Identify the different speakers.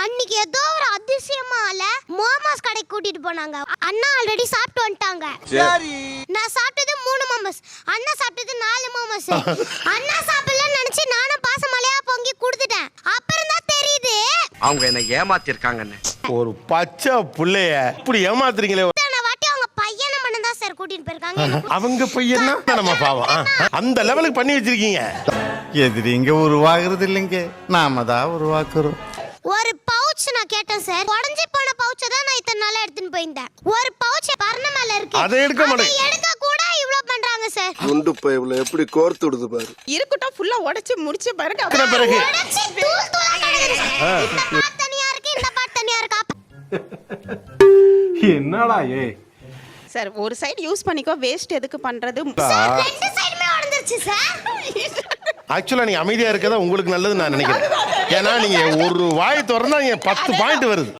Speaker 1: அன்னைக்கு ஏதோ ஒரு அதிசயமால மோமோஸ் கடைக்கு கூட்டிட்டு போனாங்க. அண்ணா ஆல்ரெடி சாப்பிட்டு வந்துட்டாங்க. நான் சாப்பிட்டது மூணு மோமோஸ். அண்ணா சாப்பிட்டது நாலு மோமோஸ். அண்ணா சாப்பிடலன்னு நினைச்சு நானும் பாசமலையா பொங்கி கொடுத்துட்டேன். அப்புறம் தான் தெரியுது.
Speaker 2: அவங்க என்ன ஏமாத்திருக்காங்கன்னு.
Speaker 3: ஒரு பச்சை புள்ளைய இப்படி ஏமாத்துறீங்களே.
Speaker 1: சார் கூட்டிட்டு போயிருக்காங்க.
Speaker 3: அவங்க பையனா நம்ம பாவம். அந்த லெவலுக்கு பண்ணி வச்சிருக்கீங்க.
Speaker 4: எதிரிங்க உருவாகிறது இல்லைங்க. நாம தான் உருவாக்குறோம்.
Speaker 1: ஒரு நான் கேட்டேன் சார். உடஞ்சி போன பவுச்சை தான் நான் இத்தனை நாளா எடுத்துன்னு போயிருந்தேன். ஒரு பவுச் பர்ண மேல இருக்கு.
Speaker 3: அதை எடுக்க மாட்டேன்.
Speaker 1: எடுக்க கூட இவ்ளோ பண்றாங்க சார்.
Speaker 5: குண்டு பைப்ல எப்படி கோர்த்து விடுது பாரு.
Speaker 6: இருக்கட்டும் ஃபுல்லா உடைச்சு முடிச்ச பிறகு
Speaker 3: அப்புறம் பிறகு.
Speaker 1: உடைச்சி தூள் தூளா கிடக்குது சார். இந்த பாட் தனியா இருக்கு இந்த பாட் தனியா இருக்கா?
Speaker 7: என்னடா ஏ?
Speaker 6: சார் ஒரு சைடு யூஸ் பண்ணிக்கோ வேஸ்ட் எதுக்கு பண்றது?
Speaker 1: சார் ரெண்டு சைடுமே உடைஞ்சிருச்சு சார்.
Speaker 3: ஆக்சுவலா நீங்க அமைதியா இருக்கதா உங்களுக்கு நல்லது நான் நினைக்கிறேன். ஏன்னா நீங்க ஒரு வாய் திறந்தா நீங்க பத்து பாயிண்ட் வருது.